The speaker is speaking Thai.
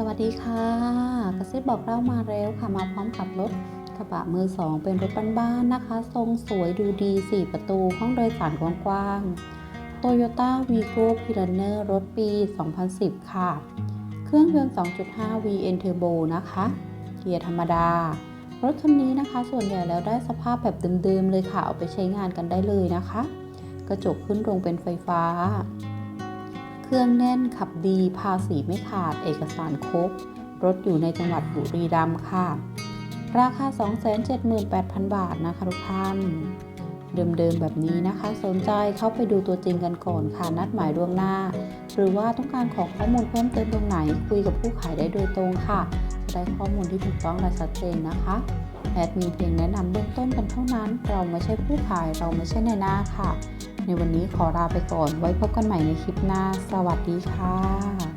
สวัสดีค่ะ กระซิบบอกเล่ามาแล้วค่ะ มาพร้อมกับรถกระบะมือสองเป็นรถบ้านๆนะคะ ทรงสวยดูดี 4 ประตูห้องโดยสารกว้างๆ Toyota Vigo p i r a n n e r รถปี 2010 ค่ะ เครื่องยนต์ 2.5 VN Turbo นะคะ เกียร์ธรรมดา รถคันนี้นะคะ ส่วนใหญ่แล้วได้สภาพแบบเดิมๆเลยค่ะ เอาไปใช้งานกันได้เลยนะคะ กระจกขึ้นลงเป็นไฟฟ้า เครื่องแน่นขับดีภาษีไม่ขาดเอกสารครบ รถอยู่ในจังหวัดบุรีรัมย์ค่ะ ราคา 278,000 บาทนะคะทุกท่าน เดิมๆแบบนี้นะคะ สนใจเข้าไปดูตัวจริงกันก่อนค่ะ นัดหมายล่วงหน้า หรือว่าต้องการขอข้อมูลเพิ่มเติมตรงไหนคุยกับผู้ขายได้โดยตรงค่ะจะ ได้ข้อมูลที่ถูกต้องและชัดเจนนะคะแอดมีเพียงแนะนำเบื้องต้นกันเท่านั้น เราไม่ใช่ผู้ขาย เราไม่ใช่ในหน้าค่ะ ในวันนี้ขอลาไปก่อน ไว้พบกันใหม่ในคลิปหน้า สวัสดีค่ะ